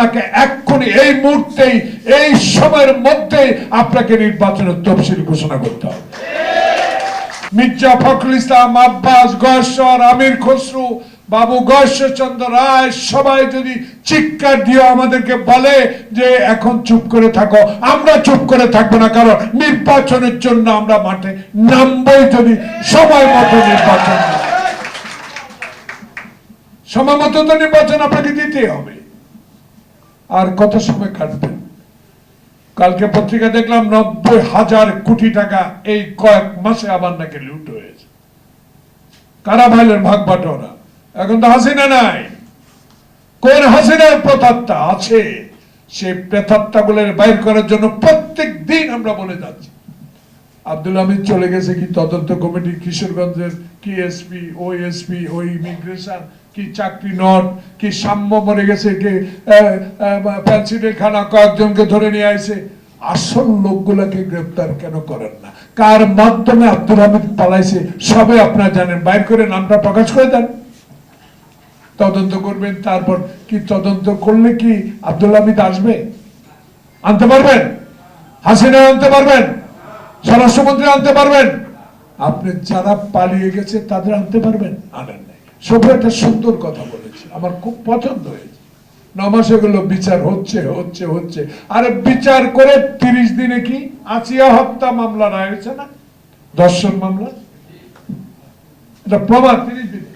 আপনাকে এক্ষুনি এই মুহূর্তেই, এই সময়ের মধ্যে আপনাকে নির্বাচনের তফসিল ঘোষণা করতে হবে। মির্জা ফখরুল ইসলাম, আব্বাস, গয়েশ্বর, আমির খসরু, বাবু গয়েশ্বরচন্দ্র রায়, সবাই যদি চিৎকার দিয়ে আমাদেরকে বলে যে এখন চুপ করে থাকো, আমরা চুপ করে থাকব না, কারণ নির্বাচনের জন্য আমরা মাঠে নামবই যদি সময় মতো নির্বাচন সময় মতো তো নির্বাচন আপনাকে দিতে হবে। আর কত সময় কাটবেন? কালকে পত্রিকা দেখলাম নব্বই হাজার কোটি টাকা এই কয়েক মাসে আবার নাকি লুট হয়েছে। কারা ভাইলেন ভাগ বাটোরা এখন তো হাসিনা নাই। কোন হাসিনার প্রতাত্তা আছে? সেই প্রেতাত্তা বলে বাইর করার জন্য প্রত্যেক দিন আমরা বলে যাচ্ছি। আব্দুল হামিদ চলে গেছে কি তদন্ত কমিটি কিশোরগঞ্জের, কি এসপি ও এসপি ও ইমিগ্রেশন, কি চাকরি নট কি সাম্য মরে গেছে, কি প্যান্সিলের খানা কয়েকজনকে ধরে নিয়ে আসে আসল লোকগুলাকে গ্রেপ্তার কেন করেন না? কার মাধ্যমে আব্দুল হামিদ পালাইছে সবে আপনারা জানেন। বাইর করে নামটা প্রকাশ করে দেন। তদন্ত করবেন, তারপর কি তদন্ত করলে কি আব্দুল হামিদ আসবে? আনতে পারবেন? হাসিনা আনতে পারবেন? স্বরাষ্ট্রমন্ত্রী আনতে পারবেন। আপনি যারা পালিয়ে গেছে, তাদের আনতে পারবেন? আনেন নাই। সব একটা সুন্দর কথা বলেছে। আমার খুব পছন্দ হয়েছে। ন মাসে গুলো বিচার হচ্ছে হচ্ছে হচ্ছে। আরে বিচার করে তিরিশ দিনে কি আচিয়া হত্যা মামলা রায় হয়েছে না? দর্শন মামলা? এটা প্রমাণ তিরিশ দিনে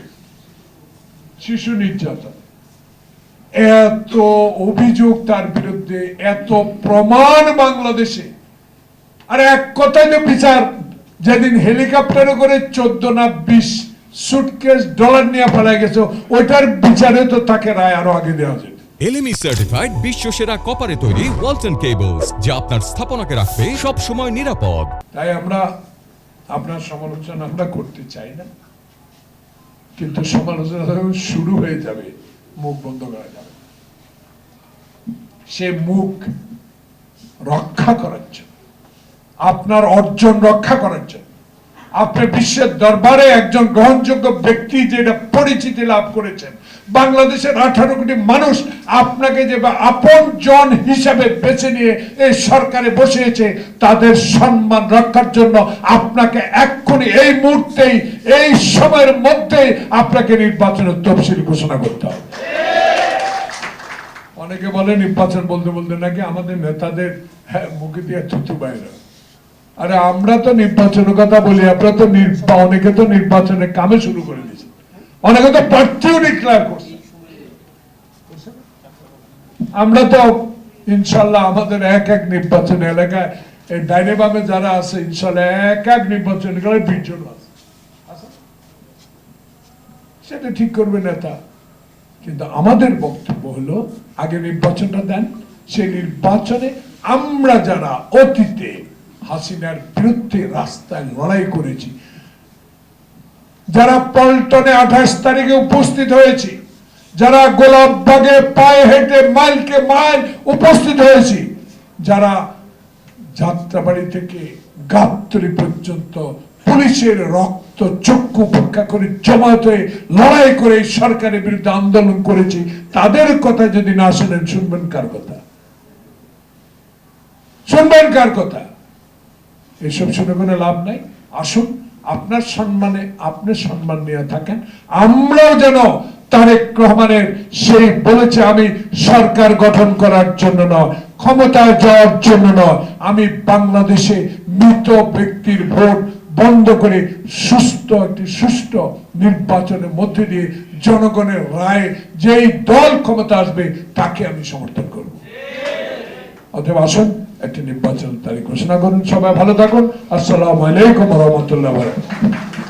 শিশু নির্যাতন। এত অভিযোগ তার বিরুদ্ধে, এত প্রমাণ বাংলাদেশে আর এক কথায় যে বিচার যেদিন হেলিকপ্টারে করে চোদ্দ না বিশ সুটকেস ডলার নিয়ে ফেলা গেছে ওইটার বিচারে তো তাকে রায় আরও আগে দেওয়া যেত এলএমই সার্টিফাইড বিশ্ব সেরা কপারে তৈরি ওয়ালটন কেবলস যা আপনার স্থাপনাকে রাখবে সব সময় নিরাপদ। তাই আমরা আপনার সমালোচনা আমরা করতে চাই না কিন্তু সমালোচনা শুরু হয়ে যাবে মুখ বন্ধ করা যাবে। সে মুখ রক্ষা করার জন্য। আপনার অর্জন রক্ষা করার জন্য। আপনি বিশ্বের দরবারে একজন গ্রহণযোগ্য ব্যক্তি যেটা পরিচিতি লাভ করেছেন। বাংলাদেশের আঠারো কোটি মানুষ আপনাকে যে আপন জন হিসাবে বেছে নিয়ে এই সরকারে বসিয়েছে তাদের সম্মান রক্ষার জন্য আপনাকে এক্ষুনি এই মুহূর্তেই এই সময়ের মধ্যেই আপনাকে নির্বাচনের তফসিল ঘোষণা করতে হবে। অনেকে বলে নির্বাচন বলতে বলতে নাকি আমাদের নেতাদের হ্যাঁ, মুখে দিয়ে থুতু বাইরে আরে আমরা তো নির্বাচনের কথা বলি, আমরা তো অনেকে তো নির্বাচনের কামে শুরু করে দিয়েছে। অনেকে তো প্রার্থীও ডিক্লেয়ার করছে। আমরা তো ইনশাল্লাহ আমাদের এক এক নির্বাচন এলাকায়, এই ডাইনে বামে যারা আছে, ইনশাল্লাহ এক এক নির্বাচন এলাকায় বিশ জন আছে। আছে? সেটা ঠিক করবে নেতা। কিন্তু আমাদের বক্তব্য হলো, আগে নির্বাচনটা দেন, সেই নির্বাচনে আমরা যারা অতীতে হাসিনার বিরুদ্ধে রাস্তায় লড়াই করেছি। যারা পল্টনে আঠাশ তারিখে উপস্থিত হয়েছি, যারা গোলাপবাগে পায়ে হেঁটে মাইলকে মাইল উপস্থিত হয়েছি, যারা যাত্রাবাড়ি থেকে গাবতলি পর্যন্ত পুলিশের রক্ত চক্ষু উপেক্ষা করে জমায়েত হয়ে লড়াই করে সরকারের বিরুদ্ধে আন্দোলন করেছি, তাদের কথা যদি না শোনেন, শুনবেন কার কথা? শুনবেন কার কথা? এসব শুনে কোনো লাভ নাই। আসুন, আপনার সম্মানে আপনি সম্মান নিয়ে থাকেন। আমরাও যেন তারেক রহমানের সেই বলেছে আমি সরকার গঠন করার জন্য নয় ক্ষমতায় যাওয়ার জন্য নয়। আমি বাংলাদেশে মৃত ব্যক্তির ভোট বন্ধ করে সুস্থ একটি সুস্থ নির্বাচনের মধ্যে দিয়ে জনগণের রায় যেই দল ক্ষমতা আসবে তাকে আমি সমর্থন করব। অতএব আসুন একটি নির্বাচন তারিখ ঘোষণা করুন। সবাই ভালো থাকুন। আসসালামু আলাইকুম রহমতুল্লাহ